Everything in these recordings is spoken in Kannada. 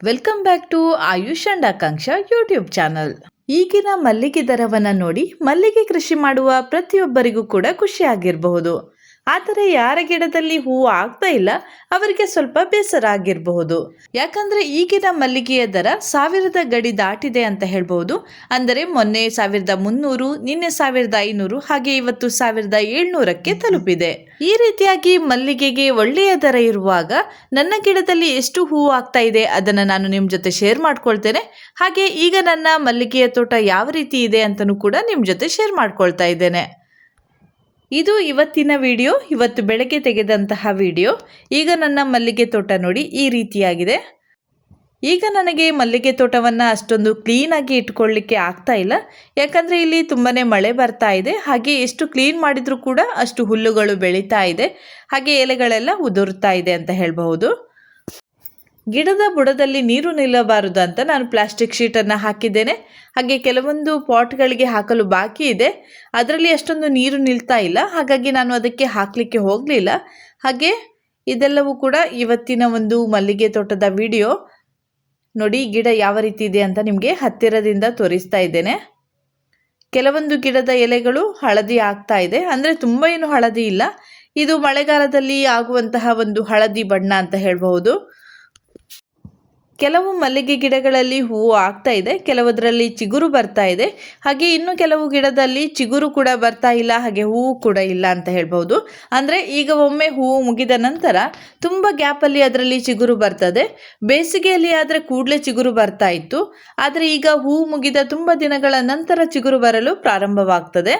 Welcome back to Ayush and Akanksha YouTube channel ಈಗಿನ ಮಲ್ಲಿಗೆ ದರವನ್ನು ನೋಡಿ ಮಲ್ಲಿಗೆ ಕೃಷಿ ಮಾಡುವ ಪ್ರತಿಯೊಬ್ಬರಿಗೂ ಕೂಡ ಖುಷಿ ಆಗಿರಬಹುದು. ಆದರೆ ಯಾರ ಗಿಡದಲ್ಲಿ ಹೂವು ಆಗ್ತಾ ಇಲ್ಲ, ಅವರಿಗೆ ಸ್ವಲ್ಪ ಬೇಸರ ಆಗಿರಬಹುದು. ಯಾಕಂದ್ರೆ ಈಗಿನ ಮಲ್ಲಿಗೆಯ ದರ ಸಾವಿರದ ಗಡಿ ದಾಟಿದೆ ಅಂತ ಹೇಳ್ಬಹುದು. ಅಂದರೆ ಮೊನ್ನೆ ಸಾವಿರದ ಮುನ್ನೂರು, ನಿನ್ನೆ ಸಾವಿರದ ಐನೂರು, ಹಾಗೆ ಇವತ್ತು ಸಾವಿರದ ಏಳ್ನೂರಕ್ಕೆ ತಲುಪಿದೆ. ಈ ರೀತಿಯಾಗಿ ಮಲ್ಲಿಗೆಗೆ ಒಳ್ಳೆಯ ದರ ಇರುವಾಗ ನನ್ನ ಗಿಡದಲ್ಲಿ ಎಷ್ಟು ಹೂವು ಆಗ್ತಾ ಇದೆ ಅದನ್ನು ನಾನು ನಿಮ್ಮ ಜೊತೆ ಶೇರ್ ಮಾಡ್ಕೊಳ್ತೇನೆ. ಹಾಗೆ ಈಗ ನನ್ನ ಮಲ್ಲಿಗೆಯ ತೋಟ ಯಾವ ರೀತಿ ಇದೆ ಅಂತಲೂ ಕೂಡ ನಿಮ್ಮ ಜೊತೆ ಶೇರ್ ಮಾಡ್ಕೊಳ್ತಾ ಇದ್ದೇನೆ. ಇದು ಇವತ್ತಿನ ವಿಡಿಯೋ, ಇವತ್ತು ಬೆಳಗ್ಗೆ ತೆಗೆದಂತಹ ವಿಡಿಯೋ. ಈಗ ನನ್ನ ಮಲ್ಲಿಗೆ ತೋಟ ನೋಡಿ ಈ ರೀತಿಯಾಗಿದೆ. ಈಗ ನನಗೆ ಮಲ್ಲಿಗೆ ತೋಟವನ್ನು ಅಷ್ಟೊಂದು ಕ್ಲೀನಾಗಿ ಇಟ್ಕೊಳ್ಳಿಕ್ಕೆ ಆಗ್ತಾ ಇಲ್ಲ. ಯಾಕಂದರೆ ಇಲ್ಲಿ ತುಂಬಾ ಮಳೆ ಬರ್ತಾ ಇದೆ. ಹಾಗೆ ಎಷ್ಟು ಕ್ಲೀನ್ ಮಾಡಿದರೂ ಕೂಡ ಅಷ್ಟು ಹುಲ್ಲುಗಳು ಬೆಳೀತಾ ಇದೆ. ಹಾಗೆ ಎಲೆಗಳೆಲ್ಲ ಉದುರ್ತಾ ಇದೆ ಅಂತ ಹೇಳಬಹುದು. ಗಿಡದ ಬುಡದಲ್ಲಿ ನೀರು ನಿಲ್ಲಬಾರದು ಅಂತ ನಾನು ಪ್ಲಾಸ್ಟಿಕ್ ಶೀಟನ್ನು ಹಾಕಿದ್ದೇನೆ. ಹಾಗೆ ಕೆಲವೊಂದು ಪಾಟ್ಗಳಿಗೆ ಹಾಕಲು ಬಾಕಿ ಇದೆ. ಅದರಲ್ಲಿ ಅಷ್ಟೊಂದು ನೀರು ನಿಲ್ತಾ ಇಲ್ಲ. ಹಾಗಾಗಿ ನಾನು ಅದಕ್ಕೆ ಹಾಕಲಿಕ್ಕೆ ಹೋಗಲಿಲ್ಲ. ಹಾಗೆ ಇದೆಲ್ಲವೂ ಕೂಡ ಇವತ್ತಿನ ಒಂದು ಮಲ್ಲಿಗೆ ತೋಟದ ವಿಡಿಯೋ. ನೋಡಿ, ಗಿಡ ಯಾವ ರೀತಿ ಇದೆ ಅಂತ ನಿಮಗೆ ಹತ್ತಿರದಿಂದ ತೋರಿಸ್ತಾ ಇದ್ದೇನೆ. ಕೆಲವೊಂದು ಗಿಡದ ಎಲೆಗಳು ಹಳದಿ ಆಗ್ತಾ ಇದೆ. ಅಂದರೆ ತುಂಬ ಏನು ಹಳದಿ ಇಲ್ಲ. ಇದು ಮಳೆಗಾಲದಲ್ಲಿ ಆಗುವಂತಹ ಒಂದು ಹಳದಿ ಬಣ್ಣ ಅಂತ ಹೇಳಬಹುದು. ಕೆಲವು ಮಲ್ಲಿಗೆ ಗಿಡಗಳಲ್ಲಿ ಹೂವು ಆಗ್ತಾ ಇದೆ, ಕೆಲವದರಲ್ಲಿ ಚಿಗುರು ಬರ್ತಾ ಇದೆ. ಹಾಗೆ ಇನ್ನು ಕೆಲವು ಗಿಡದಲ್ಲಿ ಚಿಗುರು ಕೂಡ ಬರ್ತಾ ಇಲ್ಲ, ಹಾಗೆ ಹೂವು ಕೂಡ ಇಲ್ಲ ಅಂತ ಹೇಳ್ಬೋದು ಅಂದರೆ ಈಗ ಒಮ್ಮೆ ಹೂವು ಮುಗಿದ ನಂತರ ತುಂಬ ಗ್ಯಾಪಲ್ಲಿ ಅದರಲ್ಲಿ ಚಿಗುರು ಬರ್ತದೆ. ಬೇಸಿಗೆಯಲ್ಲಿ ಆದರೆ ಕೂಡಲೇ ಚಿಗುರು ಬರ್ತಾ ಇತ್ತು. ಆದರೆ ಈಗ ಹೂವು ಮುಗಿದ ತುಂಬ ದಿನಗಳ ನಂತರ ಚಿಗುರು ಬರಲು ಪ್ರಾರಂಭವಾಗ್ತದೆ.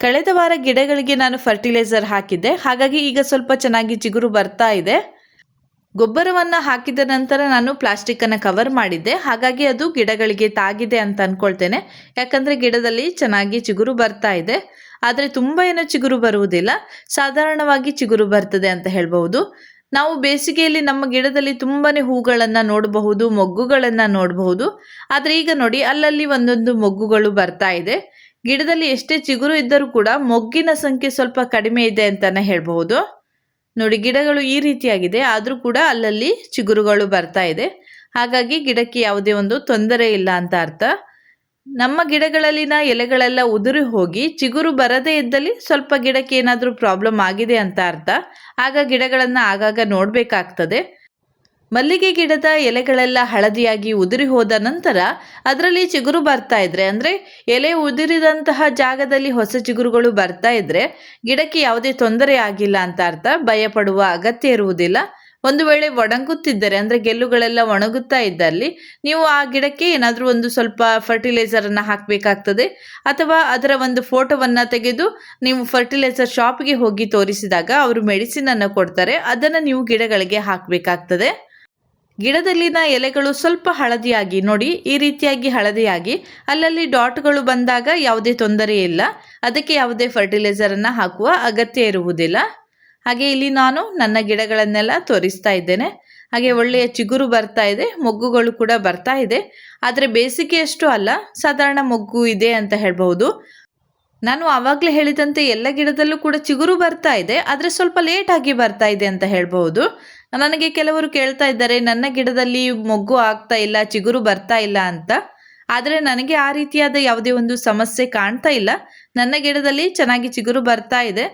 ಕಳೆದ ವಾರ ಗಿಡಗಳಿಗೆ ನಾನು ಫರ್ಟಿಲೈಸರ್ ಹಾಕಿದ್ದೆ. ಹಾಗಾಗಿ ಈಗ ಸ್ವಲ್ಪ ಚೆನ್ನಾಗಿ ಚಿಗುರು ಬರ್ತಾ ಇದೆ. ಗೊಬ್ಬರವನ್ನು ಹಾಕಿದ ನಂತರ ನಾನು ಪ್ಲಾಸ್ಟಿಕ್ಕನ್ನು ಕವರ್ ಮಾಡಿದ್ದೆ. ಹಾಗಾಗಿ ಅದು ಗಿಡಗಳಿಗೆ ತಾಗಿದೆ ಅಂತ ಅಂದ್ಕೊಳ್ತೇನೆ ಯಾಕಂದರೆ ಗಿಡದಲ್ಲಿ ಚೆನ್ನಾಗಿ ಚಿಗುರು ಬರ್ತಾ ಇದೆ. ಆದರೆ ತುಂಬ ಏನೋ ಚಿಗುರು ಬರುವುದಿಲ್ಲ. ಸಾಧಾರಣವಾಗಿ ಚಿಗುರು ಬರ್ತದೆ ಅಂತ ಹೇಳ್ಬಹುದು. ನಾವು ಬೇಸಿಗೆಯಲ್ಲಿ ನಮ್ಮ ಗಿಡದಲ್ಲಿ ತುಂಬಾ ಹೂಗಳನ್ನು ನೋಡಬಹುದು, ಮೊಗ್ಗುಗಳನ್ನು ನೋಡಬಹುದು. ಆದರೆ ಈಗ ನೋಡಿ, ಅಲ್ಲಲ್ಲಿ ಒಂದೊಂದು ಮೊಗ್ಗುಗಳು ಬರ್ತಾ ಇದೆ. ಗಿಡದಲ್ಲಿ ಎಷ್ಟೇ ಚಿಗುರು ಇದ್ದರೂ ಕೂಡ ಮೊಗ್ಗಿನ ಸಂಖ್ಯೆ ಸ್ವಲ್ಪ ಕಡಿಮೆ ಇದೆ ಅಂತಲೇ ಹೇಳ್ಬಹುದು. ನೋಡಿ ಗಿಡಗಳು ಈ ರೀತಿಯಾಗಿದೆ, ಆದರೂ ಕೂಡ ಅಲ್ಲಲ್ಲಿ ಚಿಗುರುಗಳು ಬರ್ತಾ ಇದೆ. ಹಾಗಾಗಿ ಗಿಡಕ್ಕೆ ಯಾವುದೇ ಒಂದು ತೊಂದರೆ ಇಲ್ಲ ಅಂತ ಅರ್ಥ. ನಮ್ಮ ಗಿಡಗಳಲ್ಲಿನ ಎಲೆಗಳೆಲ್ಲ ಉದುರಿ ಹೋಗಿ ಚಿಗುರು ಬರದೇ ಇದ್ದಲ್ಲಿ ಸ್ವಲ್ಪ ಗಿಡಕ್ಕೆ ಏನಾದರೂ ಪ್ರಾಬ್ಲಮ್ ಆಗಿದೆ ಅಂತ ಅರ್ಥ. ಆಗ ಗಿಡಗಳನ್ನು ಆಗಾಗ ನೋಡಬೇಕಾಗ್ತದೆ. ಮಲ್ಲಿಗೆ ಗಿಡದ ಎಲೆಗಳೆಲ್ಲ ಹಳದಿಯಾಗಿ ಉದುರಿ ಹೋದ ನಂತರ ಅದರಲ್ಲಿ ಚಿಗುರು ಬರ್ತಾ ಇದ್ರೆ, ಅಂದರೆ ಎಲೆ ಉದುರಿದಂತಹ ಜಾಗದಲ್ಲಿ ಹೊಸ ಚಿಗುರುಗಳು ಬರ್ತಾ ಇದ್ರೆ ಗಿಡಕ್ಕೆ ಯಾವುದೇ ತೊಂದರೆ ಆಗಿಲ್ಲ ಅಂತ ಅರ್ಥ. ಭಯಪಡುವ ಅಗತ್ಯ ಇರುವುದಿಲ್ಲ. ಒಂದು ವೇಳೆ ಒಣಗುತ್ತಿದ್ದರೆ, ಅಂದರೆ ಗೆಲ್ಲುಗಳೆಲ್ಲ ಒಣಗುತ್ತಾ ಇದ್ದಲ್ಲಿ ನೀವು ಆ ಗಿಡಕ್ಕೆ ಏನಾದರೂ ಒಂದು ಸ್ವಲ್ಪ ಫರ್ಟಿಲೈಸರನ್ನು ಹಾಕಬೇಕಾಗ್ತದೆ. ಅಥವಾ ಅದರ ಒಂದು ಫೋಟೋವನ್ನು ತೆಗೆದು ನೀವು ಫರ್ಟಿಲೈಸರ್ ಶಾಪ್ಗೆ ಹೋಗಿ ತೋರಿಸಿದಾಗ ಅವರು ಮೆಡಿಸಿನನ್ನು ಕೊಡ್ತಾರೆ. ಅದನ್ನು ನೀವು ಗಿಡಗಳಿಗೆ ಹಾಕಬೇಕಾಗ್ತದೆ. ಗಿಡದಲ್ಲಿನ ಎಲೆಗಳು ಸ್ವಲ್ಪ ಹಳದಿಯಾಗಿ ನೋಡಿ ಈ ರೀತಿಯಾಗಿ ಹಳದಿಯಾಗಿ ಅಲ್ಲಲ್ಲಿ ಡಾಟ್ಗಳು ಬಂದಾಗ ಯಾವುದೇ ತೊಂದರೆ ಇಲ್ಲ. ಅದಕ್ಕೆ ಯಾವುದೇ ಫರ್ಟಿಲೈಸರನ್ನು ಹಾಕುವ ಅಗತ್ಯ ಇರುವುದಿಲ್ಲ. ಹಾಗೆ ಇಲ್ಲಿ ನಾನು ನನ್ನ ಗಿಡಗಳನ್ನೆಲ್ಲ ತೋರಿಸ್ತಾ ಇದ್ದೇನೆ. ಹಾಗೆ ಒಳ್ಳೆಯ ಚಿಗುರು ಬರ್ತಾ ಇದೆ, ಮೊಗ್ಗುಗಳು ಕೂಡ ಬರ್ತಾ ಇದೆ. ಆದರೆ ಬೇಸಿಗೆಯಷ್ಟು ಅಲ್ಲ, ಸಾಧಾರಣ ಮೊಗ್ಗು ಇದೆ ಅಂತ ಹೇಳ್ಬಹುದು. ನಾನು ಆವಾಗಲೇ ಹೇಳಿದಂತೆ ಎಲ್ಲ ಗಿಡದಲ್ಲೂ ಕೂಡ ಚಿಗುರು ಬರ್ತಾ ಇದೆ, ಆದರೆ ಸ್ವಲ್ಪ ಲೇಟಾಗಿ ಬರ್ತಾ ಇದೆ ಅಂತ ಹೇಳ್ಬೋದು ನನಗೆ ಕೆಲವರು ಕೇಳ್ತಾ ಇದ್ದಾರೆ, ನನ್ನ ಗಿಡದಲ್ಲಿ ಮೊಗ್ಗು ಆಗ್ತಾ ಇಲ್ಲ, ಚಿಗುರು ಬರ್ತಾ ಇಲ್ಲ ಅಂತ. ಆದರೆ ನನಗೆ ಆ ರೀತಿಯಾದ ಯಾವುದೇ ಒಂದು ಸಮಸ್ಯೆ ಕಾಣ್ತಾ ಇಲ್ಲ. ನನ್ನ ಗಿಡದಲ್ಲಿ ಚೆನ್ನಾಗಿ ಚಿಗುರು ಬರ್ತಾ ಇದೆ.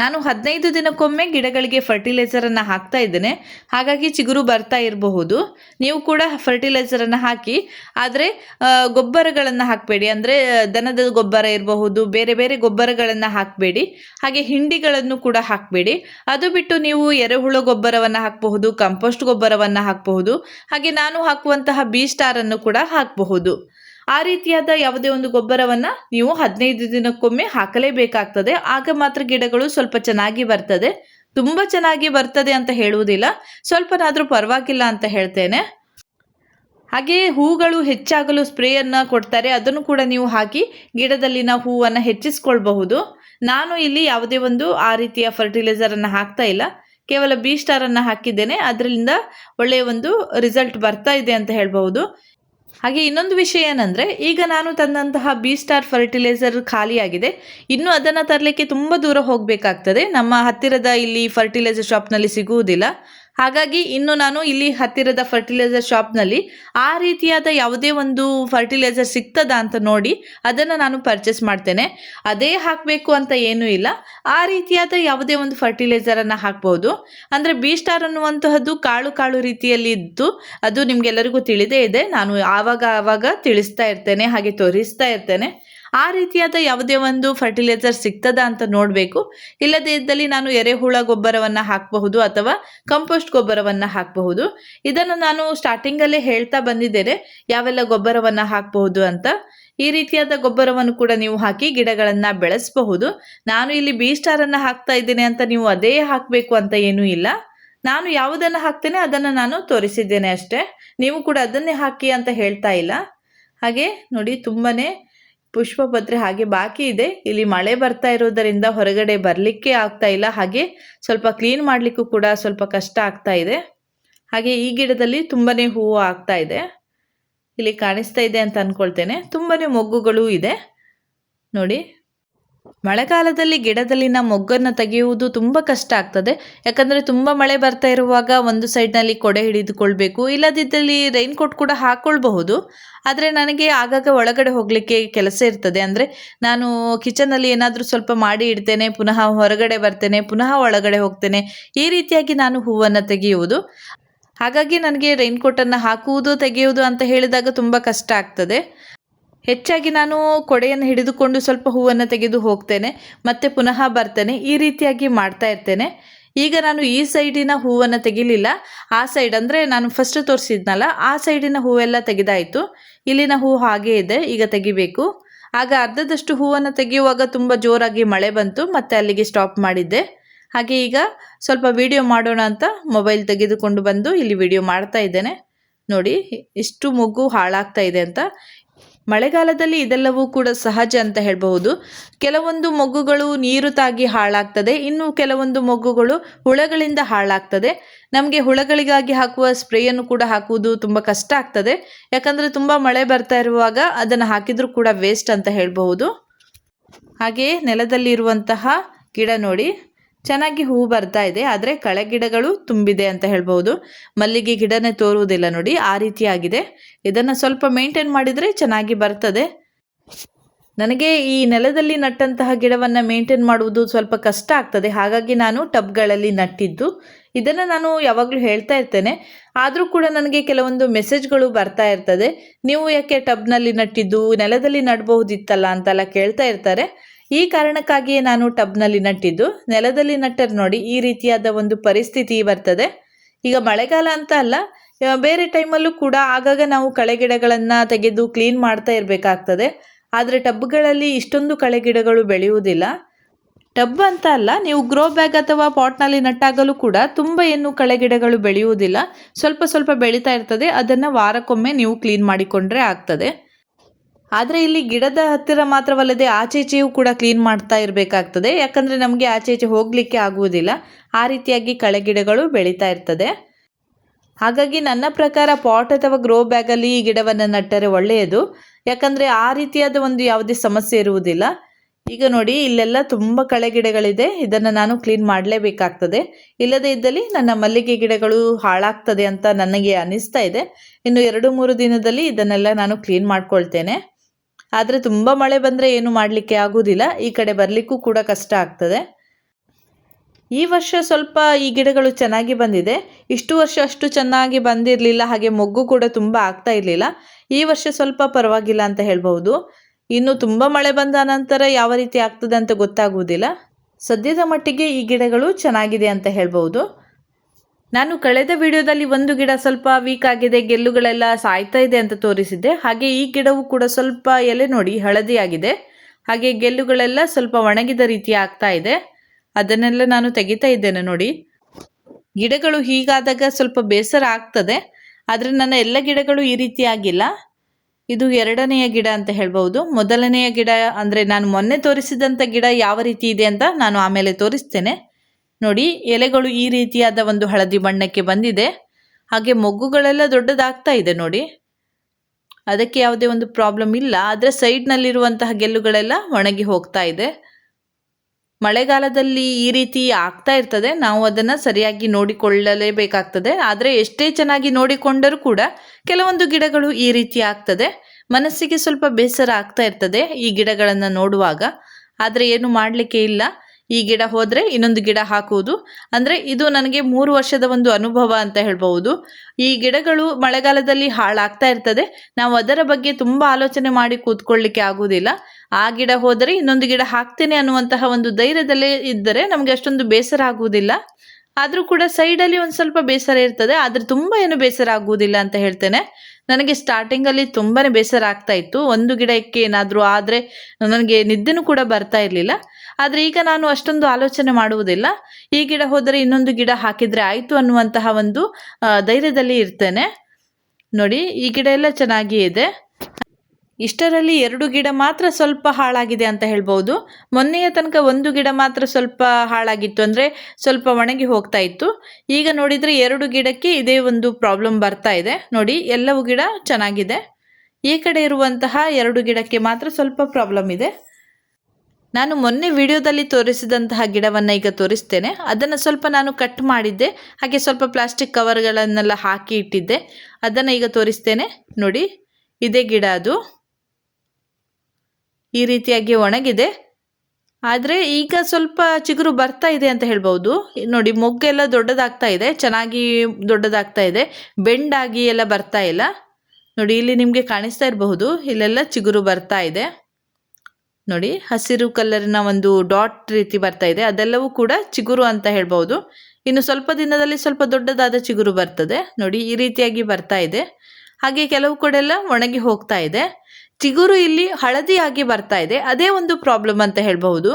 ನಾನು ಹದಿನೈದು ದಿನಕ್ಕೊಮ್ಮೆ ಗಿಡಗಳಿಗೆ ಫರ್ಟಿಲೈಸರನ್ನು ಹಾಕ್ತಾ ಇದ್ದೇನೆ. ಹಾಗಾಗಿ ಚಿಗುರು ಬರ್ತಾ ಇರಬಹುದು. ನೀವು ಕೂಡ ಫರ್ಟಿಲೈಸರನ್ನು ಹಾಕಿ, ಆದರೆ ಗೊಬ್ಬರಗಳನ್ನು ಹಾಕಬೇಡಿ. ಅಂದರೆ ದನದ ಗೊಬ್ಬರ ಇರಬಹುದು, ಬೇರೆ ಬೇರೆ ಗೊಬ್ಬರಗಳನ್ನು ಹಾಕಬೇಡಿ. ಹಾಗೆ ಹಿಂಡಿಗಳನ್ನು ಕೂಡ ಹಾಕಬೇಡಿ. ಅದು ಬಿಟ್ಟು ನೀವು ಎರೆಹುಳು ಗೊಬ್ಬರವನ್ನು ಹಾಕಬಹುದು ಕಂಪೋಸ್ಟ್ ಗೊಬ್ಬರವನ್ನು ಹಾಕಬಹುದು. ಹಾಗೆ ನಾನು ಹಾಕುವಂತಹ ಬಿ ಸ್ಟಾರನ್ನು ಕೂಡ ಹಾಕಬಹುದು. ಆ ರೀತಿಯಾದ ಯಾವುದೇ ಒಂದು ಗೊಬ್ಬರವನ್ನ ನೀವು ಹದಿನೈದು ದಿನಕ್ಕೊಮ್ಮೆ ಹಾಕಲೇಬೇಕಾಗ್ತದೆ. ಆಗ ಮಾತ್ರ ಗಿಡಗಳು ಸ್ವಲ್ಪ ಚೆನ್ನಾಗಿ ಬರ್ತದೆ. ತುಂಬಾ ಚೆನ್ನಾಗಿ ಬರ್ತದೆ ಅಂತ ಹೇಳುವುದಿಲ್ಲ. ಸ್ವಲ್ಪನಾದರೂ ಪರವಾಗಿಲ್ಲ ಅಂತ ಹೇಳ್ತೇನೆ. ಹಾಗೆ ಹೂಗಳು ಹೆಚ್ಚಾಗಲು ಸ್ಪ್ರೇಯನ್ನು ಕೊಡ್ತಾರೆ. ಅದನ್ನು ಕೂಡ ನೀವು ಹಾಕಿ ಗಿಡದಲ್ಲಿನ ಹೂವನ್ನು ಹೆಚ್ಚಿಸ್ಕೊಳ್ಬಹುದು. ನಾನು ಇಲ್ಲಿ ಯಾವುದೇ ಒಂದು ಆ ರೀತಿಯ ಫರ್ಟಿಲೈಸರನ್ನು ಹಾಕ್ತಾ ಇಲ್ಲ. ಕೇವಲ ಬಿ ಸ್ಟಾರನ್ನು ಹಾಕಿದ್ದೇನೆ. ಅದರಿಂದ ಒಳ್ಳೆಯ ಒಂದು ರಿಸಲ್ಟ್ ಬರ್ತಾ ಇದೆ ಅಂತ ಹೇಳ್ಬಹುದು. ಹಾಗೆ ಇನ್ನೊಂದು ವಿಷಯ ಏನಂದರೆ, ಈಗ ನಾನು ತಂದಂತಹ ಬಿ ಸ್ಟಾರ್ ಫರ್ಟಿಲೈಸರ್ ಖಾಲಿಯಾಗಿದೆ. ಇನ್ನು ಅದನ್ನು ತರಲಿಕ್ಕೆ ತುಂಬ ದೂರ ಹೋಗಬೇಕಾಗ್ತದೆ. ನಮ್ಮ ಹತ್ತಿರದ ಇಲ್ಲಿ ಫರ್ಟಿಲೈಸರ್ ಶಾಪ್ನಲ್ಲಿ ಸಿಗುವುದಿಲ್ಲ. ಹಾಗಾಗಿ ಇನ್ನು ನಾನು ಇಲ್ಲಿ ಹತ್ತಿರದ ಫರ್ಟಿಲೈಸರ್ ಶಾಪ್ನಲ್ಲಿ ಆ ರೀತಿಯಾದ ಯಾವುದೇ ಒಂದು ಫರ್ಟಿಲೈಸರ್ ಸಿಗ್ತದಾ ಅಂತ ನೋಡಿ ಅದನ್ನು ನಾನು ಪರ್ಚೇಸ್ ಮಾಡ್ತೇನೆ. ಅದೇ ಹಾಕಬೇಕು ಅಂತ ಏನೂ ಇಲ್ಲ. ಆ ರೀತಿಯಾದ ಯಾವುದೇ ಒಂದು ಫರ್ಟಿಲೈಸರನ್ನು ಹಾಕ್ಬೋದು. ಅಂದರೆ ಬಿ ಸ್ಟಾರ್ ಅನ್ನುವಂತಹದ್ದು ಕಾಳು ಕಾಳು ರೀತಿಯಲ್ಲಿ ಇದ್ದು ಅದು ನಿಮಗೆಲ್ಲರಿಗೂ ತಿಳಿದೇ ಇದೆ. ನಾನು ಆವಾಗ ಆವಾಗ ತಿಳಿಸ್ತಾ ಇರ್ತೇನೆ, ಹಾಗೆ ತೋರಿಸ್ತಾ ಇರ್ತೇನೆ. ಆ ರೀತಿಯಾದ ಯಾವುದೇ ಒಂದು ಫರ್ಟಿಲೈಸರ್ ಸಿಗ್ತದ ಅಂತ ನೋಡಬೇಕು. ಇಲ್ಲದೇ ಇದ್ದಲ್ಲಿ ನಾನು ಎರೆಹುಳ ಗೊಬ್ಬರವನ್ನು ಹಾಕಬಹುದು ಅಥವಾ ಕಂಪೋಸ್ಟ್ ಗೊಬ್ಬರವನ್ನು ಹಾಕಬಹುದು. ಇದನ್ನು ನಾನು ಸ್ಟಾರ್ಟಿಂಗಲ್ಲೇ ಹೇಳ್ತಾ ಬಂದಿದ್ದೇನೆ, ಯಾವೆಲ್ಲ ಗೊಬ್ಬರವನ್ನು ಹಾಕಬಹುದು ಅಂತ. ಈ ರೀತಿಯಾದ ಗೊಬ್ಬರವನ್ನು ಕೂಡ ನೀವು ಹಾಕಿ ಗಿಡಗಳನ್ನು ಬೆಳೆಸಬಹುದು. ನಾನು ಇಲ್ಲಿ ಬಿ ಸ್ಟಾರನ್ನು ಹಾಕ್ತಾ ಇದ್ದೇನೆ ಅಂತ ನೀವು ಅದೇ ಹಾಕಬೇಕು ಅಂತ ಏನೂ ಇಲ್ಲ. ನಾನು ಯಾವುದನ್ನು ಹಾಕ್ತೇನೆ ಅದನ್ನು ನಾನು ತೋರಿಸಿದ್ದೇನೆ ಅಷ್ಟೇ. ನೀವು ಕೂಡ ಅದನ್ನೇ ಹಾಕಿ ಅಂತ ಹೇಳ್ತಾ ಇಲ್ಲ. ಹಾಗೆ ನೋಡಿ ತುಂಬನೇ ಪುಷ್ಪಪತ್ರೆ ಹಾಗೆ ಬಾಕಿ ಇದೆ. ಇಲ್ಲಿ ಮಳೆ ಬರ್ತಾ ಇರೋದರಿಂದ ಹೊರಗಡೆ ಬರಲಿಕ್ಕೆ ಆಗ್ತಾ ಇಲ್ಲ. ಹಾಗೆ ಸ್ವಲ್ಪ ಕ್ಲೀನ್ ಮಾಡಲಿಕ್ಕೂ ಕೂಡ ಸ್ವಲ್ಪ ಕಷ್ಟ ಆಗ್ತಾ ಇದೆ. ಹಾಗೆ ಈ ಗಿಡದಲ್ಲಿ ತುಂಬಾ ಹೂವು ಆಗ್ತಾ ಇದೆ. ಇಲ್ಲಿ ಕಾಣಿಸ್ತಾ ಇದೆ ಅಂತ ಅಂದ್ಕೊಳ್ತೇನೆ ತುಂಬನೇ ಮೊಗ್ಗುಗಳು ಇದೆ. ನೋಡಿ ಮಳೆಗಾಲದಲ್ಲಿ ಗಿಡದಲ್ಲಿನ ಮೊಗ್ಗನ್ನು ತೆಗೆಯುವುದು ತುಂಬ ಕಷ್ಟ ಆಗ್ತದೆ. ಯಾಕಂದರೆ ತುಂಬ ಮಳೆ ಬರ್ತಾ ಇರುವಾಗ ಒಂದು ಸೈಡ್ನಲ್ಲಿ ಕೊಡೆ ಹಿಡಿದುಕೊಳ್ಬೇಕು, ಇಲ್ಲದಿದ್ದಲ್ಲಿ ರೈನ್ ಕೋಟ್ ಕೂಡ ಹಾಕ್ಕೊಳ್ಬಹುದು ಆದರೆ ನನಗೆ ಆಗಾಗ ಒಳಗಡೆ ಹೋಗಲಿಕ್ಕೆ ಕೆಲಸ ಇರ್ತದೆ. ಅಂದರೆ ನಾನು ಕಿಚನಲ್ಲಿ ಏನಾದರೂ ಸ್ವಲ್ಪ ಮಾಡಿ ಇಡ್ತೇನೆ, ಪುನಃ ಹೊರಗಡೆ ಬರ್ತೇನೆ, ಪುನಃ ಒಳಗಡೆ ಹೋಗ್ತೇನೆ, ಈ ರೀತಿಯಾಗಿ ನಾನು ಹೂವನ್ನು ತೆಗೆಯುವುದು. ಹಾಗಾಗಿ ನನಗೆ ರೈನ್ ಕೋಟನ್ನು ಹಾಕುವುದು, ತೆಗೆಯುವುದು ಅಂತ ಹೇಳಿದಾಗ ತುಂಬ ಕಷ್ಟ ಆಗ್ತದೆ. ಹೆಚ್ಚಾಗಿ ನಾನು ಕೊಡೆಯನ್ನು ಹಿಡಿದುಕೊಂಡು ಸ್ವಲ್ಪ ಹೂವನ್ನು ತೆಗೆದು ಹೋಗ್ತೇನೆ, ಮತ್ತೆ ಪುನಃ ಬರ್ತೇನೆ, ಈ ರೀತಿಯಾಗಿ ಮಾಡ್ತಾ ಇರ್ತೇನೆ. ಈಗ ನಾನು ಈ ಸೈಡಿನ ಹೂವನ್ನು ತೆಗಿಲಿಲ್ಲ. ಆ ಸೈಡ್ ಅಂದರೆ ನಾನು ಫಸ್ಟ್ ತೋರಿಸಿದ್ನಲ್ಲ, ಆ ಸೈಡಿನ ಹೂವೆಲ್ಲ ತೆಗೆದಾಯಿತು. ಇಲ್ಲಿನ ಹೂವು ಹಾಗೇ ಇದೆ, ಈಗ ತೆಗಿಬೇಕು. ಆಗ ಅರ್ಧದಷ್ಟು ಹೂವನ್ನು ತೆಗೆಯುವಾಗ ತುಂಬ ಜೋರಾಗಿ ಮಳೆ ಬಂತು, ಮತ್ತೆ ಅಲ್ಲಿಗೆ ಸ್ಟಾಪ್ ಮಾಡಿದ್ದೆ. ಹಾಗೆ ಈಗ ಸ್ವಲ್ಪ ವಿಡಿಯೋ ಮಾಡೋಣ ಅಂತ ಮೊಬೈಲ್ ತೆಗೆದುಕೊಂಡು ಬಂದು ಇಲ್ಲಿ ವಿಡಿಯೋ ಮಾಡ್ತಾ ಇದ್ದೇನೆ. ನೋಡಿ, ಇಷ್ಟು ಮೊಗ್ಗು ಹಾಳಾಗ್ತಾ ಇದೆ ಅಂತ. ಮಳೆಗಾಲದಲ್ಲಿ ಇದೆಲ್ಲವೂ ಕೂಡ ಸಹಜ ಅಂತ ಹೇಳಬಹುದು. ಕೆಲವೊಂದು ಮೊಗ್ಗುಗಳು ನೀರು ತಾಗಿ ಹಾಳಾಗ್ತದೆ, ಇನ್ನು ಕೆಲವೊಂದು ಮೊಗ್ಗುಗಳು ಹುಳಗಳಿಂದ ಹಾಳಾಗ್ತದೆ. ನಮಗೆ ಹುಳಗಳಿಗಾಗಿ ಹಾಕುವ ಸ್ಪ್ರೇಯನ್ನು ಕೂಡ ಹಾಕುವುದು ತುಂಬ ಕಷ್ಟ ಆಗ್ತದೆ. ಯಾಕಂದರೆ ತುಂಬ ಮಳೆ ಬರ್ತಾ ಇರುವಾಗ ಅದನ್ನು ಹಾಕಿದರೂ ಕೂಡ ವೇಸ್ಟ್ ಅಂತ ಹೇಳಬಹುದು. ಹಾಗೆಯೇ ನೆಲದಲ್ಲಿರುವಂತಹ ಗಿಡ ನೋಡಿ. ಚೆನ್ನಾಗಿ ಹೂವು ಬರ್ತಾ ಇದೆ, ಆದರೆ ಕಳೆ ಗಿಡಗಳು ತುಂಬಿದೆ ಅಂತ ಹೇಳ್ಬೋದು. ಮಲ್ಲಿಗೆ ಗಿಡನೇ ತೋರುವುದಿಲ್ಲ ನೋಡಿ, ಆ ರೀತಿಯಾಗಿದೆ. ಇದನ್ನು ಸ್ವಲ್ಪ ಮೇಂಟೈನ್ ಮಾಡಿದರೆ ಚೆನ್ನಾಗಿ ಬರ್ತದೆ. ನನಗೆ ಈ ನೆಲದಲ್ಲಿ ನಟ್ಟಂತಹ ಗಿಡವನ್ನು ಮೇಂಟೈನ್ ಮಾಡುವುದು ಸ್ವಲ್ಪ ಕಷ್ಟ ಆಗ್ತದೆ. ಹಾಗಾಗಿ ನಾನು ಟಬ್ಗಳಲ್ಲಿ ನಟ್ಟಿದ್ದು. ಇದನ್ನು ನಾನು ಯಾವಾಗಲೂ ಹೇಳ್ತಾ ಇರ್ತೇನೆ. ಆದರೂ ಕೂಡ ನನಗೆ ಕೆಲವೊಂದು ಮೆಸೇಜ್ಗಳು ಬರ್ತಾ ಇರ್ತದೆ. ನೀವು ಯಾಕೆ ಟಬ್ನಲ್ಲಿ ನಟ್ಟಿದ್ದು, ನೆಲದಲ್ಲಿ ನಡಬಹುದಿತ್ತಲ್ಲ ಅಂತೆಲ್ಲ ಕೇಳ್ತಾ ಇರ್ತಾರೆ. ಈ ಕಾರಣಕ್ಕಾಗಿಯೇ ನಾನು ಟಬ್ನಲ್ಲಿ ನಟ್ಟಿದ್ದು. ನೆಲದಲ್ಲಿ ನಟ್ಟರೆ ನೋಡಿ ಈ ರೀತಿಯಾದ ಒಂದು ಪರಿಸ್ಥಿತಿ ಬರ್ತದೆ. ಈಗ ಮಳೆಗಾಲ ಅಂತ ಅಲ್ಲ ಬೇರೆ ಟೈಮಲ್ಲೂ ಕೂಡ ಆಗಾಗ ನಾವು ಕಳೆಗಿಡಗಳನ್ನು ತೆಗೆದು ಕ್ಲೀನ್ ಮಾಡ್ತಾ ಇರಬೇಕಾಗ್ತದೆ. ಆದರೆ ಟಬ್ಗಳಲ್ಲಿ ಇಷ್ಟೊಂದು ಕಳೆಗಿಡಗಳು ಬೆಳೆಯುವುದಿಲ್ಲ. ಟಬ್ ಅಂತ ಅಲ್ಲ, ನೀವು ಗ್ರೋ ಬ್ಯಾಗ್ ಅಥವಾ ಪಾಟ್ನಲ್ಲಿ ನಟ್ಟಾಗಲೂ ಕೂಡ ತುಂಬ ಏನು ಕಳೆಗಿಡಗಳು ಬೆಳೆಯುವುದಿಲ್ಲ. ಸ್ವಲ್ಪ ಸ್ವಲ್ಪ ಬೆಳೀತಾ ಇರ್ತದೆ, ಅದನ್ನು ವಾರಕ್ಕೊಮ್ಮೆ ನೀವು ಕ್ಲೀನ್ ಮಾಡಿಕೊಂಡ್ರೆ ಆಗ್ತದೆ. ಆದರೆ ಇಲ್ಲಿ ಗಿಡದ ಹತ್ತಿರ ಮಾತ್ರವಲ್ಲದೆ ಆಚೆ ಈಚೆಯೂ ಕೂಡ ಕ್ಲೀನ್ ಮಾಡ್ತಾ ಇರಬೇಕಾಗ್ತದೆ. ಯಾಕಂದರೆ ನಮಗೆ ಆಚೆ ಈಚೆ ಹೋಗಲಿಕ್ಕೆ ಆಗುವುದಿಲ್ಲ. ಆ ರೀತಿಯಾಗಿ ಕಳೆ ಗಿಡಗಳು ಬೆಳೀತಾ ಇರ್ತದೆ. ಹಾಗಾಗಿ ನನ್ನ ಪ್ರಕಾರ ಪಾಟ್ ಅಥವಾ ಗ್ರೋ ಬ್ಯಾಗಲ್ಲಿ ಈ ಗಿಡವನ್ನು ನಟ್ಟರೆ ಒಳ್ಳೆಯದು. ಯಾಕಂದರೆ ಆ ರೀತಿಯಾದ ಒಂದು ಯಾವುದೇ ಸಮಸ್ಯೆ ಇರುವುದಿಲ್ಲ. ಈಗ ನೋಡಿ, ಇಲ್ಲೆಲ್ಲ ತುಂಬ ಕಳೆ ಗಿಡಗಳಿದೆ. ಇದನ್ನು ನಾನು ಕ್ಲೀನ್ ಮಾಡಲೇಬೇಕಾಗ್ತದೆ. ಇಲ್ಲದೇ ಇದ್ದಲ್ಲಿ ನನ್ನ ಮಲ್ಲಿಗೆ ಗಿಡಗಳು ಹಾಳಾಗ್ತದೆ ಅಂತ ನನಗೆ ಅನಿಸ್ತಾ ಇದೆ. ಇನ್ನು ಎರಡು, ಮೂರು ದಿನದಲ್ಲಿ ಇದನ್ನೆಲ್ಲ ನಾನು ಕ್ಲೀನ್ ಮಾಡ್ಕೊಳ್ತೇನೆ. ಆದರೆ ತುಂಬ ಮಳೆ ಬಂದರೆ ಏನು ಮಾಡಲಿಕ್ಕೆ ಆಗುವುದಿಲ್ಲ ಈ ಕಡೆ ಬರಲಿಕ್ಕೂ ಕೂಡ ಕಷ್ಟ ಆಗ್ತದೆ. ಈ ವರ್ಷ ಸ್ವಲ್ಪ ಈ ಗಿಡಗಳು ಚೆನ್ನಾಗಿ ಬಂದಿದೆ. ಇಷ್ಟು ವರ್ಷ ಅಷ್ಟು ಚೆನ್ನಾಗಿ ಬಂದಿರಲಿಲ್ಲ. ಹಾಗೆ ಮೊಗ್ಗು ಕೂಡ ತುಂಬ ಆಗ್ತಾ ಇರಲಿಲ್ಲ. ಈ ವರ್ಷ ಸ್ವಲ್ಪ ಪರವಾಗಿಲ್ಲ ಅಂತ ಹೇಳ್ಬೋದು ಇನ್ನು ತುಂಬ ಮಳೆ ಬಂದ ನಂತರ ಯಾವ ರೀತಿ ಆಗ್ತದೆ ಅಂತ ಗೊತ್ತಾಗುವುದಿಲ್ಲ. ಸದ್ಯದ ಮಟ್ಟಿಗೆ ಈ ಗಿಡಗಳು ಚೆನ್ನಾಗಿದೆ ಅಂತ ಹೇಳ್ಬೋದು ನಾನು ಕಳೆದ ವಿಡಿಯೋದಲ್ಲಿ ಒಂದು ಗಿಡ ಸ್ವಲ್ಪ ವೀಕ್ ಆಗಿದೆ, ಗೆಲ್ಲುಗಳೆಲ್ಲ ಸಾಯ್ತಾ ಇದೆ ಅಂತ ತೋರಿಸಿದ್ದೆ. ಹಾಗೆ ಈ ಗಿಡವು ಕೂಡ ಸ್ವಲ್ಪ ಎಲೆ ನೋಡಿ ಹಳದಿಯಾಗಿದೆ. ಹಾಗೆ ಗೆಲ್ಲುಗಳೆಲ್ಲ ಸ್ವಲ್ಪ ಒಣಗಿದ ರೀತಿ ಆಗ್ತಾ ಇದೆ. ಅದನ್ನೆಲ್ಲ ನಾನು ತೆಗಿತಾ ಇದ್ದೇನೆ ನೋಡಿ. ಗಿಡಗಳು ಹೀಗಾದಾಗ ಸ್ವಲ್ಪ ಬೇಸರ ಆಗ್ತದೆ. ಆದರೆ ನನ್ನ ಎಲ್ಲ ಗಿಡಗಳು ಈ ರೀತಿ ಆಗಿಲ್ಲ. ಇದು ಎರಡನೆಯ ಗಿಡ ಅಂತ ಹೇಳ್ಬೋದು ಮೊದಲನೆಯ ಗಿಡ ಅಂದರೆ ನಾನು ಮೊನ್ನೆ ತೋರಿಸಿದಂಥ ಗಿಡ ಯಾವ ರೀತಿ ಇದೆ ಅಂತ ನಾನು ಆಮೇಲೆ ತೋರಿಸ್ತೇನೆ. ನೋಡಿ, ಎಲೆಗಳು ಈ ರೀತಿಯಾದ ಒಂದು ಹಳದಿ ಬಣ್ಣಕ್ಕೆ ಬಂದಿದೆ. ಹಾಗೆ ಮೊಗ್ಗುಗಳೆಲ್ಲ ದೊಡ್ಡದಾಗ್ತಾ ಇದೆ ನೋಡಿ. ಅದಕ್ಕೆ ಯಾವುದೇ ಒಂದು ಪ್ರಾಬ್ಲಮ್ ಇಲ್ಲ. ಆದರೆ ಸೈಡ್ನಲ್ಲಿರುವಂತಹ ಗೆಲ್ಲುಗಳೆಲ್ಲ ಒಣಗಿ ಹೋಗ್ತಾ ಇದೆ. ಮಳೆಗಾಲದಲ್ಲಿ ಈ ರೀತಿ ಆಗ್ತಾ ಇರ್ತದೆ. ನಾವು ಅದನ್ನು ಸರಿಯಾಗಿ ನೋಡಿಕೊಳ್ಳಲೇಬೇಕಾಗ್ತದೆ. ಆದರೆ ಎಷ್ಟೇ ಚೆನ್ನಾಗಿ ನೋಡಿಕೊಂಡರೂ ಕೂಡ ಕೆಲವೊಂದು ಗಿಡಗಳು ಈ ರೀತಿ ಆಗ್ತದೆ. ಮನಸ್ಸಿಗೆ ಸ್ವಲ್ಪ ಬೇಸರ ಆಗ್ತಾ ಇರ್ತದೆ ಈ ಗಿಡಗಳನ್ನು ನೋಡುವಾಗ. ಆದರೆ ಏನು ಮಾಡಲಿಕ್ಕೆ ಇಲ್ಲ. ಈ ಗಿಡ ಹೋದರೆ ಇನ್ನೊಂದು ಗಿಡ ಹಾಕುವುದು. ಅಂದರೆ ಇದು ನನಗೆ ಮೂರು ವರ್ಷದ ಒಂದು ಅನುಭವ ಅಂತ ಹೇಳ್ಬಹುದು. ಈ ಗಿಡಗಳು ಮಳೆಗಾಲದಲ್ಲಿ ಹಾಳಾಗ್ತಾ ಇರ್ತದೆ. ನಾವು ಅದರ ಬಗ್ಗೆ ತುಂಬ ಆಲೋಚನೆ ಮಾಡಿ ಕೂತ್ಕೊಳ್ಳಿಕ್ಕೆ ಆಗುವುದಿಲ್ಲ. ಆ ಗಿಡ ಹೋದರೆ ಇನ್ನೊಂದು ಗಿಡ ಹಾಕ್ತೇನೆ ಅನ್ನುವಂತಹ ಒಂದು ಧೈರ್ಯದಲ್ಲೇ ಇದ್ದರೆ ನಮಗೆ ಅಷ್ಟೊಂದು ಬೇಸರ ಆಗುವುದಿಲ್ಲ. ಆದರೂ ಕೂಡ ಸೈಡಲ್ಲಿ ಒಂದು ಸ್ವಲ್ಪ ಬೇಸರ ಇರ್ತದೆ, ಆದರೆ ತುಂಬ ಏನು ಬೇಸರ ಆಗುವುದಿಲ್ಲ ಅಂತ ಹೇಳ್ತೇನೆ. ನನಗೆ ಸ್ಟಾರ್ಟಿಂಗಲ್ಲಿ ತುಂಬಾ ಬೇಸರ ಆಗ್ತಾ ಇತ್ತು. ಒಂದು ಗಿಡಕ್ಕೆ ಏನಾದರೂ ಆದರೆ ನನಗೆ ನಿದ್ದೆನೂ ಕೂಡ ಬರ್ತಾ ಇರಲಿಲ್ಲ. ಆದರೆ ಈಗ ನಾನು ಅಷ್ಟೊಂದು ಆಲೋಚನೆ ಮಾಡುವುದಿಲ್ಲ. ಈ ಗಿಡ ಹೋದರೆ ಇನ್ನೊಂದು ಗಿಡ ಹಾಕಿದರೆ ಆಯಿತು ಅನ್ನುವಂತಹ ಒಂದು ಧೈರ್ಯದಲ್ಲಿ ಇರ್ತೇನೆ. ನೋಡಿ, ಈ ಗಿಡ ಎಲ್ಲ ಚೆನ್ನಾಗಿ ಇದೆ. ಇಷ್ಟರಲ್ಲಿ ಎರಡು ಗಿಡ ಮಾತ್ರ ಸ್ವಲ್ಪ ಹಾಳಾಗಿದೆ ಅಂತ ಹೇಳ್ಬೋದು. ಮೊನ್ನೆಯ ತನಕ ಒಂದು ಗಿಡ ಮಾತ್ರ ಸ್ವಲ್ಪ ಹಾಳಾಗಿತ್ತು ಅಂದರೆ ಸ್ವಲ್ಪ ಒಣಗಿ ಹೋಗ್ತಾ ಇತ್ತು. ಈಗ ನೋಡಿದರೆ ಎರಡು ಗಿಡಕ್ಕೆ ಇದೇ ಒಂದು ಪ್ರಾಬ್ಲಮ್ ಬರ್ತಾ ಇದೆ. ನೋಡಿ, ಎಲ್ಲವೂ ಗಿಡ ಚೆನ್ನಾಗಿದೆ. ಈ ಕಡೆ ಇರುವಂತಹ ಎರಡು ಗಿಡಕ್ಕೆ ಮಾತ್ರ ಸ್ವಲ್ಪ ಪ್ರಾಬ್ಲಮ್ ಇದೆ. ನಾನು ಮೊನ್ನೆ ವಿಡಿಯೋದಲ್ಲಿ ತೋರಿಸಿದಂತಹ ಗಿಡವನ್ನು ಈಗ ತೋರಿಸ್ತೇನೆ. ಅದನ್ನು ಸ್ವಲ್ಪ ನಾನು ಕಟ್ ಮಾಡಿದ್ದೆ. ಹಾಗೆ ಸ್ವಲ್ಪ ಪ್ಲಾಸ್ಟಿಕ್ ಕವರ್ಗಳನ್ನೆಲ್ಲ ಹಾಕಿ ಇಟ್ಟಿದ್ದೆ. ಅದನ್ನು ಈಗ ತೋರಿಸ್ತೇನೆ. ನೋಡಿ, ಇದೇ ಗಿಡ ಅದು. ಈ ರೀತಿಯಾಗಿ ಒಣಗಿದೆ. ಆದರೆ ಈಗ ಸ್ವಲ್ಪ ಚಿಗುರು ಬರ್ತಾ ಇದೆ ಅಂತ ಹೇಳ್ಬೋದು ನೋಡಿ, ಮೊಗ್ಗೆಲ್ಲ ದೊಡ್ಡದಾಗ್ತಾ ಇದೆ, ಚೆನ್ನಾಗಿ ದೊಡ್ಡದಾಗ್ತಾ ಇದೆ. ಬೆಂಡಾಗಿ ಎಲ್ಲ ಬರ್ತಾ ಇಲ್ಲ. ನೋಡಿ, ಇಲ್ಲಿ ನಿಮಗೆ ಕಾಣಿಸ್ತಾ ಇರಬಹುದು, ಇಲ್ಲೆಲ್ಲ ಚಿಗುರು ಬರ್ತಾ ಇದೆ. ನೋಡಿ, ಹಸಿರು ಕಲರಿನ ಒಂದು ಡಾಟ್ ರೀತಿ ಬರ್ತಾ ಇದೆ. ಅದೆಲ್ಲವೂ ಕೂಡ ಚಿಗುರು ಅಂತ ಹೇಳ್ಬೋದು ಇನ್ನು ಸ್ವಲ್ಪ ದಿನದಲ್ಲಿ ಸ್ವಲ್ಪ ದೊಡ್ಡದಾದ ಚಿಗುರು ಬರ್ತದೆ. ನೋಡಿ, ಈ ರೀತಿಯಾಗಿ ಬರ್ತಾ ಇದೆ. ಹಾಗೆ ಕೆಲವು ಕಡೆ ಎಲ್ಲ ಒಣಗಿ ಹೋಗ್ತಾ ಇದೆ. ಚಿಗುರು ಇಲ್ಲಿ ಹಳದಿಯಾಗಿ ಬರ್ತಾ ಇದೆ. ಅದೇ ಒಂದು ಪ್ರಾಬ್ಲಮ್ ಅಂತ ಹೇಳಬಹುದು.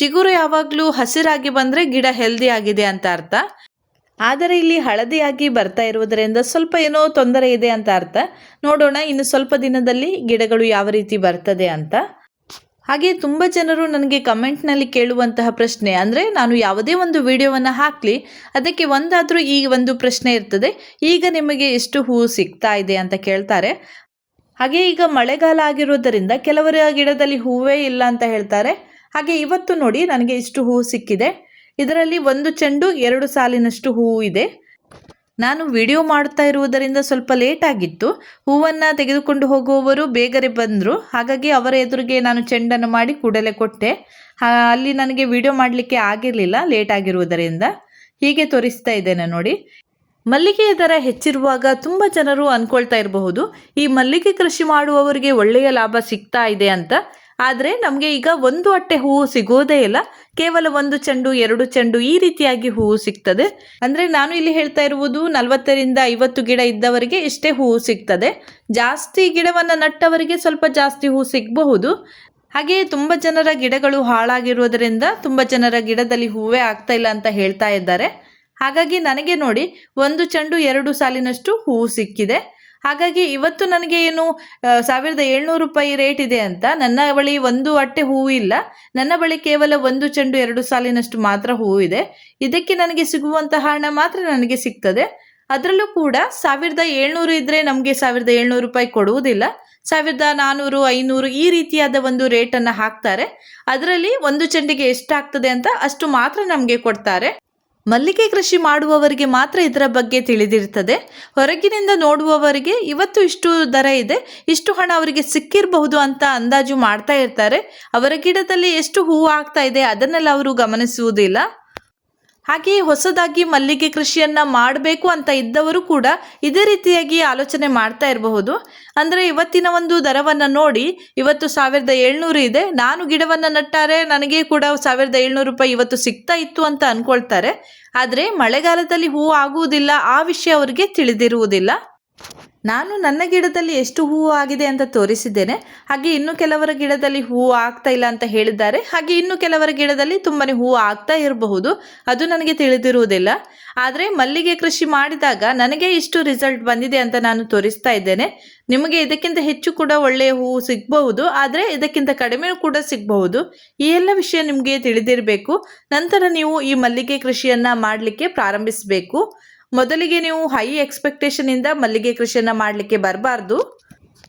ಚಿಗುರು ಯಾವಾಗಲೂ ಹಸಿರಾಗಿ ಬಂದರೆ ಗಿಡ ಹೆಲ್ದಿ ಆಗಿದೆ ಅಂತ ಅರ್ಥ. ಆದರೆ ಇಲ್ಲಿ ಹಳದಿಯಾಗಿ ಬರ್ತಾ ಇರುವುದರಿಂದ ಸ್ವಲ್ಪ ಏನೋ ತೊಂದರೆ ಇದೆ ಅಂತ ಅರ್ಥ. ನೋಡೋಣ, ಇನ್ನು ಸ್ವಲ್ಪ ದಿನದಲ್ಲಿ ಗಿಡಗಳು ಯಾವ ರೀತಿ ಬರ್ತದೆ ಅಂತ. ಹಾಗೆ ತುಂಬ ಜನರು ನನಗೆ ಕಮೆಂಟ್ನಲ್ಲಿ ಕೇಳುವಂತಹ ಪ್ರಶ್ನೆ, ಅಂದರೆ ನಾನು ಯಾವುದೇ ಒಂದು ವಿಡಿಯೋವನ್ನು ಹಾಕಲಿ, ಅದಕ್ಕೆ ಒಂದಾದರೂ ಈ ಒಂದು ಪ್ರಶ್ನೆ ಇರ್ತದೆ. ಈಗ ನಿಮಗೆ ಎಷ್ಟು ಹೂವು ಸಿಗ್ತಾ ಇದೆ ಅಂತ ಕೇಳ್ತಾರೆ. ಹಾಗೆ ಈಗ ಮಳೆಗಾಲ ಆಗಿರೋದರಿಂದ ಕೆಲವರ ಗಿಡದಲ್ಲಿ ಹೂವೇ ಇಲ್ಲ ಅಂತ ಹೇಳ್ತಾರೆ. ಹಾಗೆ ಇವತ್ತು ನೋಡಿ ನನಗೆ ಇಷ್ಟು ಹೂವು ಸಿಕ್ಕಿದೆ. ಇದರಲ್ಲಿ ಒಂದು ಚೆಂಡು, ಎರಡು ಸಾಲಿನಷ್ಟು ಹೂವು ಇದೆ. ನಾನು ವಿಡಿಯೋ ಮಾಡ್ತಾ ಇರುವುದರಿಂದ ಸ್ವಲ್ಪ ಲೇಟ್ ಆಗಿತ್ತು. ಹೂವನ್ನು ತೆಗೆದುಕೊಂಡು ಹೋಗುವವರು ಬೇಗರೆ ಬಂದರು. ಹಾಗಾಗಿ ಅವರ ಎದುರಿಗೆ ನಾನು ಚೆಂಡನ್ನು ಮಾಡಿ ಕೂಡಲೇ ಕೊಟ್ಟೆ. ಅಲ್ಲಿ ನನಗೆ ವಿಡಿಯೋ ಮಾಡಲಿಕ್ಕೆ ಆಗಿರಲಿಲ್ಲ, ಲೇಟ್ ಆಗಿರುವುದರಿಂದ. ಹೀಗೆ ತೋರಿಸ್ತಾ ಇದ್ದೇನೆ ನೋಡಿ. ಮಲ್ಲಿಗೆಯ ದರ ಹೆಚ್ಚಿರುವಾಗ ತುಂಬ ಜನರು ಅಂದ್ಕೊಳ್ತಾ ಇರಬಹುದು, ಈ ಮಲ್ಲಿಗೆ ಕೃಷಿ ಮಾಡುವವರಿಗೆ ಒಳ್ಳೆಯ ಲಾಭ ಸಿಗ್ತಾ ಇದೆ ಅಂತ. ಆದರೆ ನಮಗೆ ಈಗ ಒಂದು ಅಟ್ಟೆ ಹೂವು ಸಿಗೋದೇ ಇಲ್ಲ. ಕೇವಲ ಒಂದು ಚೆಂಡು, ಎರಡು ಚೆಂಡು ಈ ರೀತಿಯಾಗಿ ಹೂವು ಸಿಗ್ತದೆ. ಅಂದರೆ ನಾನು ಇಲ್ಲಿ ಹೇಳ್ತಾ ಇರುವುದು ನಲವತ್ತರಿಂದ ಐವತ್ತು ಗಿಡ ಇದ್ದವರಿಗೆ ಇಷ್ಟೇ ಹೂವು ಸಿಗ್ತದೆ. ಜಾಸ್ತಿ ಗಿಡವನ್ನು ನಟ್ಟವರಿಗೆ ಸ್ವಲ್ಪ ಜಾಸ್ತಿ ಹೂವು ಸಿಗಬಹುದು. ಹಾಗೆಯೇ ತುಂಬ ಜನರ ಗಿಡಗಳು ಹಾಳಾಗಿರುವುದರಿಂದ ತುಂಬ ಜನರ ಗಿಡದಲ್ಲಿ ಹೂವೇ ಆಗ್ತಾ ಇಲ್ಲ ಅಂತ ಹೇಳ್ತಾ ಇದ್ದಾರೆ. ಹಾಗಾಗಿ ನನಗೆ ನೋಡಿ ಒಂದು ಚೆಂಡು ಎರಡು ಸಾಲಿನಷ್ಟು ಹೂವು ಸಿಕ್ಕಿದೆ. ಹಾಗಾಗಿ ಇವತ್ತು ನನಗೆ ಏನು ಸಾವಿರದ ಏಳ್ನೂರು ರೂಪಾಯಿ ರೇಟ್ ಇದೆ ಅಂತ ನನ್ನ ಬಳಿ ಒಂದು ಅಟ್ಟೆ ಹೂವು ಇಲ್ಲ. ನನ್ನ ಬಳಿ ಕೇವಲ ಒಂದು ಚೆಂಡು ಎರಡು ಸಾಲಿನಷ್ಟು ಮಾತ್ರ ಹೂವು ಇದೆ. ಇದಕ್ಕೆ ನನಗೆ ಸಿಗುವಂತಹ ಹಣ ಮಾತ್ರ ನನಗೆ ಸಿಗ್ತದೆ. ಅದರಲ್ಲೂ ಕೂಡ ಸಾವಿರದ ಏಳ್ನೂರು ಇದ್ರೆ ನಮಗೆ ಸಾವಿರದ ಏಳ್ನೂರು ರೂಪಾಯಿ ಕೊಡುವುದಿಲ್ಲ. ಸಾವಿರದ ನಾನ್ನೂರು ಐನೂರು ಈ ರೀತಿಯಾದ ಒಂದು ರೇಟನ್ನು ಹಾಕ್ತಾರೆ. ಅದರಲ್ಲಿ ಒಂದು ಚೆಂಡಿಗೆ ಎಷ್ಟಾಗ್ತದೆ ಅಂತ ಅಷ್ಟು ಮಾತ್ರ ನಮಗೆ ಕೊಡ್ತಾರೆ. ಮಲ್ಲಿಗೆ ಕೃಷಿ ಮಾಡುವವರಿಗೆ ಮಾತ್ರ ಇದರ ಬಗ್ಗೆ ತಿಳಿದಿರ್ತದೆ ಹೊರಗಿನಿಂದ ನೋಡುವವರಿಗೆ ಇವತ್ತು ಇಷ್ಟು ದರ ಇದೆ, ಇಷ್ಟು ಹಣ ಅವರಿಗೆ ಸಿಕ್ಕಿರಬಹುದು ಅಂತ ಅಂದಾಜು ಮಾಡ್ತಾ ಇರ್ತಾರೆ. ಅವರ ಗಿಡದಲ್ಲಿ ಎಷ್ಟು ಹೂವು ಆಗ್ತಾ ಇದೆ ಅದನ್ನೆಲ್ಲ ಅವರು ಗಮನಿಸುವುದಿಲ್ಲ. ಹಾಗೆಯೇ ಹೊಸದಾಗಿ ಮಲ್ಲಿಗೆ ಕೃಷಿಯನ್ನು ಮಾಡಬೇಕು ಅಂತ ಇದ್ದವರು ಕೂಡ ಇದೇ ರೀತಿಯಾಗಿ ಆಲೋಚನೆ ಮಾಡ್ತಾ ಇರಬಹುದು. ಅಂದರೆ ಇವತ್ತಿನ ಒಂದು ದರವನ್ನು ನೋಡಿ ಇವತ್ತು ಸಾವಿರದ ಏಳ್ನೂರು ಇದೆ. ನಾನು ಗಿಡವನ್ನು ನಟ್ಟಾರೆ ನನಗೆ ಕೂಡ ಸಾವಿರದ ಏಳ್ನೂರು ರೂಪಾಯಿ ಇವತ್ತು ಸಿಗ್ತಾ ಇತ್ತು ಅಂತ ಅಂದ್ಕೊಳ್ತಾರೆ ಆದರೆ ಮಳೆಗಾಲದಲ್ಲಿ ಹೂವು ಆಗುವುದಿಲ್ಲ, ಆ ವಿಷಯ ಅವರಿಗೆ ತಿಳಿದಿರುವುದಿಲ್ಲ. ನಾನು ನನ್ನ ಗಿಡದಲ್ಲಿ ಎಷ್ಟು ಹೂವು ಆಗಿದೆ ಅಂತ ತೋರಿಸಿದ್ದೇನೆ. ಹಾಗೆ ಇನ್ನು ಕೆಲವರ ಗಿಡದಲ್ಲಿ ಹೂವು ಆಗ್ತಾ ಇಲ್ಲ ಅಂತ ಹೇಳಿದ್ದಾರೆ. ಹಾಗೆ ಇನ್ನು ಕೆಲವರ ಗಿಡದಲ್ಲಿ ತುಂಬಾನೇ ಹೂವು ಆಗ್ತಾ ಇರಬಹುದು. ಅದು ನನಗೆ ತಿಳಿದಿರುವುದಿಲ್ಲ. ಆದರೆ ಮಲ್ಲಿಗೆ ಕೃಷಿ ಮಾಡಿದಾಗ ನನಗೆ ಇಷ್ಟು ರಿಸಲ್ಟ್ ಬಂದಿದೆ ಅಂತ ನಾನು ತೋರಿಸ್ತಾ ಇದ್ದೇನೆ. ನಿಮಗೆ ಇದಕ್ಕಿಂತ ಹೆಚ್ಚು ಕೂಡ ಒಳ್ಳೆಯ ಹೂವು ಸಿಗಬಹುದು. ಆದರೆ ಇದಕ್ಕಿಂತ ಕಡಿಮೆ ಕೂಡ ಸಿಗಬಹುದು. ಈ ಎಲ್ಲ ವಿಷಯ ನಿಮಗೆ ತಿಳಿದಿರಬೇಕು. ನಂತರ ನೀವು ಈ ಮಲ್ಲಿಗೆ ಕೃಷಿಯನ್ನು ಮಾಡಲಿಕ್ಕೆ ಪ್ರಾರಂಭಿಸಬೇಕು. ಮೊದಲಿಗೆ ನೀವು ಹೈ ಎಕ್ಸ್ಪೆಕ್ಟೇಷನ್ ಇಂದ ಮಲ್ಲಿಗೆ ಕೃಷಿಯನ್ನು ಮಾಡಲಿಕ್ಕೆ ಬರಬಾರ್ದು.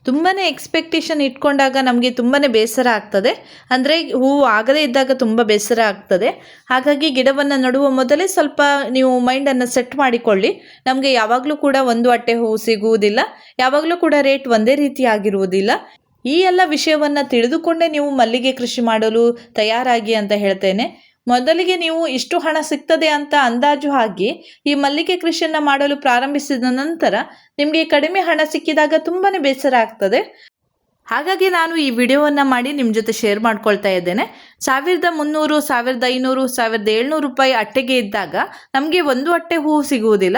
ತುಂಬಾ ಎಕ್ಸ್ಪೆಕ್ಟೇಷನ್ ಇಟ್ಕೊಂಡಾಗ ನಮಗೆ ತುಂಬಾ ಬೇಸರ ಆಗ್ತದೆ. ಅಂದರೆ ಹೂವು ಆಗದೇ ಇದ್ದಾಗ ತುಂಬ ಬೇಸರ ಆಗ್ತದೆ. ಹಾಗಾಗಿ ಗಿಡವನ್ನು ನಡುವ ಮೊದಲೇ ಸ್ವಲ್ಪ ನೀವು ಮೈಂಡನ್ನು ಸೆಟ್ ಮಾಡಿಕೊಳ್ಳಿ. ನಮಗೆ ಯಾವಾಗಲೂ ಕೂಡ ಒಂದು ಅಟ್ಟೆ ಹೂವು ಸಿಗುವುದಿಲ್ಲ. ಯಾವಾಗಲೂ ಕೂಡ ರೇಟ್ ಒಂದೇ ರೀತಿ ಆಗಿರುವುದಿಲ್ಲ. ಈ ಎಲ್ಲ ವಿಷಯವನ್ನು ತಿಳಿದುಕೊಂಡೇ ನೀವು ಮಲ್ಲಿಗೆ ಕೃಷಿ ಮಾಡಲು ತಯಾರಾಗಿ ಅಂತ ಹೇಳ್ತೇನೆ. ಮೊದಲಿಗೆ ನೀವು ಇಷ್ಟು ಹಣ ಸಿಗ್ತದೆ ಅಂತ ಅಂದಾಜು ಹಾಕಿ ಈ ಮಲ್ಲಿಗೆ ಕೃಷಿಯನ್ನು ಮಾಡಲು ಪ್ರಾರಂಭಿಸಿದ ನಂತರ ನಿಮಗೆ ಕಡಿಮೆ ಹಣ ಸಿಕ್ಕಿದಾಗ ತುಂಬಾ ಬೇಸರ ಆಗ್ತದೆ. ಹಾಗಾಗಿ ನಾನು ಈ ವಿಡಿಯೋವನ್ನು ಮಾಡಿ ನಿಮ್ಮ ಜೊತೆ ಶೇರ್ ಮಾಡ್ಕೊಳ್ತಾ ಇದ್ದೇನೆ. ಸಾವಿರದ ಮುನ್ನೂರು, ಸಾವಿರದ ಐನೂರು, ಸಾವಿರದ ಏಳ್ನೂರು ರೂಪಾಯಿ ಅಟ್ಟೆಗೆ ಇದ್ದಾಗ ನಮಗೆ ಒಂದು ಅಟ್ಟೆ ಹೂವು ಸಿಗುವುದಿಲ್ಲ.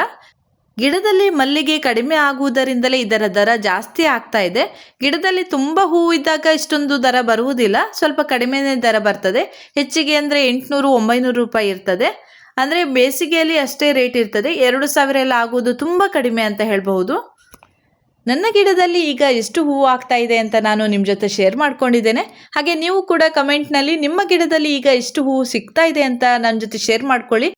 ಗಿಡದಲ್ಲಿ ಮಲ್ಲಿಗೆ ಕಡಿಮೆ ಆಗುವುದರಿಂದಲೇ ಇದರ ದರ ಜಾಸ್ತಿ ಆಗ್ತಾ ಇದೆ. ಗಿಡದಲ್ಲಿ ತುಂಬ ಹೂವು ಇದ್ದಾಗ ಇಷ್ಟೊಂದು ದರ ಬರುವುದಿಲ್ಲ. ಸ್ವಲ್ಪ ಕಡಿಮೆನೇ ದರ ಬರ್ತದೆ. ಹೆಚ್ಚಿಗೆ ಅಂದರೆ ಎಂಟುನೂರು, ಒಂಬೈನೂರು ರೂಪಾಯಿ ಇರ್ತದೆ. ಅಂದರೆ ಬೇಸಿಗೆಯಲ್ಲಿ ಅಷ್ಟೇ ರೇಟ್ ಇರ್ತದೆ. ಎರಡು ಸಾವಿರ ಎಲ್ಲ ಆಗುವುದು ತುಂಬ ಕಡಿಮೆ ಅಂತ ಹೇಳಬಹುದು. ನನ್ನ ಗಿಡದಲ್ಲಿ ಈಗ ಎಷ್ಟು ಹೂವು ಆಗ್ತಾ ಇದೆ ಅಂತ ನಾನು ನಿಮ್ಮ ಜೊತೆ ಶೇರ್ ಮಾಡ್ಕೊಂಡಿದ್ದೇನೆ. ಹಾಗೆ ನೀವು ಕೂಡ ಕಮೆಂಟ್ನಲ್ಲಿ ನಿಮ್ಮ ಗಿಡದಲ್ಲಿ ಈಗ ಎಷ್ಟು ಹೂವು ಸಿಗ್ತಾ ಇದೆ ಅಂತ ನನ್ನ ಜೊತೆ ಶೇರ್ ಮಾಡ್ಕೊಳ್ಳಿ.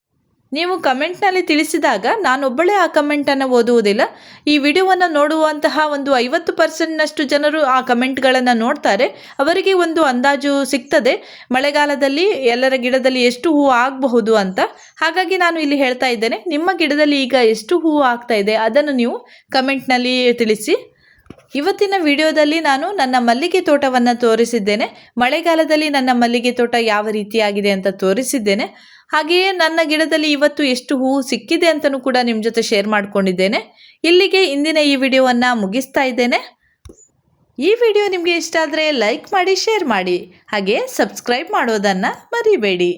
ನೀವು ಕಮೆಂಟ್ನಲ್ಲಿ ತಿಳಿಸಿದಾಗ ನಾನೊಬ್ಬಳೇ ಆ ಕಮೆಂಟನ್ನು ಓದುವುದಿಲ್ಲ. ಈ ವಿಡಿಯೋವನ್ನು ನೋಡುವಂತಹ ಒಂದು ಐವತ್ತು ಪರ್ಸೆಂಟ್ನಷ್ಟು ಜನರು ಆ ಕಮೆಂಟ್ಗಳನ್ನು ನೋಡ್ತಾರೆ. ಅವರಿಗೆ ಒಂದು ಅಂದಾಜು ಸಿಗ್ತದೆ. ಮಳೆಗಾಲದಲ್ಲಿ ಎಲ್ಲರ ಗಿಡದಲ್ಲಿ ಎಷ್ಟು ಹೂವು ಆಗಬಹುದು ಅಂತ. ಹಾಗಾಗಿ ನಾನು ಇಲ್ಲಿ ಹೇಳ್ತಾ ಇದ್ದೇನೆ. ನಿಮ್ಮ ಗಿಡದಲ್ಲಿ ಈಗ ಎಷ್ಟು ಹೂವು ಆಗ್ತಾ ಇದೆ ಅದನ್ನು ನೀವು ಕಮೆಂಟ್ನಲ್ಲಿ ತಿಳಿಸಿ. ಇವತ್ತಿನ ವಿಡಿಯೋದಲ್ಲಿ ನಾನು ನನ್ನ ಮಲ್ಲಿಗೆ ತೋಟವನ್ನು ತೋರಿಸಿದ್ದೇನೆ. ಮಳೆಗಾಲದಲ್ಲಿ ನನ್ನ ಮಲ್ಲಿಗೆ ತೋಟ ಯಾವ ರೀತಿಯಾಗಿದೆ ಅಂತ ತೋರಿಸಿದ್ದೇನೆ. ಹಾಗೆಯೇ ನನ್ನ ಗಿಡದಲ್ಲಿ ಇವತ್ತು ಎಷ್ಟು ಹೂವು ಸಿಕ್ಕಿದೆ ಅಂತಲೂ ಕೂಡ ನಿಮ್ಮ ಜೊತೆ ಶೇರ್ ಮಾಡ್ಕೊಂಡಿದ್ದೇನೆ. ಇಲ್ಲಿಗೆ ಇಂದಿನ ಈ ವಿಡಿಯೋವನ್ನು ಮುಗಿಸ್ತಾ ಇದ್ದೇನೆ. ಈ ವಿಡಿಯೋ ನಿಮಗೆ ಇಷ್ಟ ಆದರೆ ಲೈಕ್ ಮಾಡಿ ಶೇರ್ ಮಾಡಿ. ಹಾಗೆ ಸಬ್ಸ್ಕ್ರೈಬ್ ಮಾಡೋದನ್ನು ಮರಿಬೇಡಿ.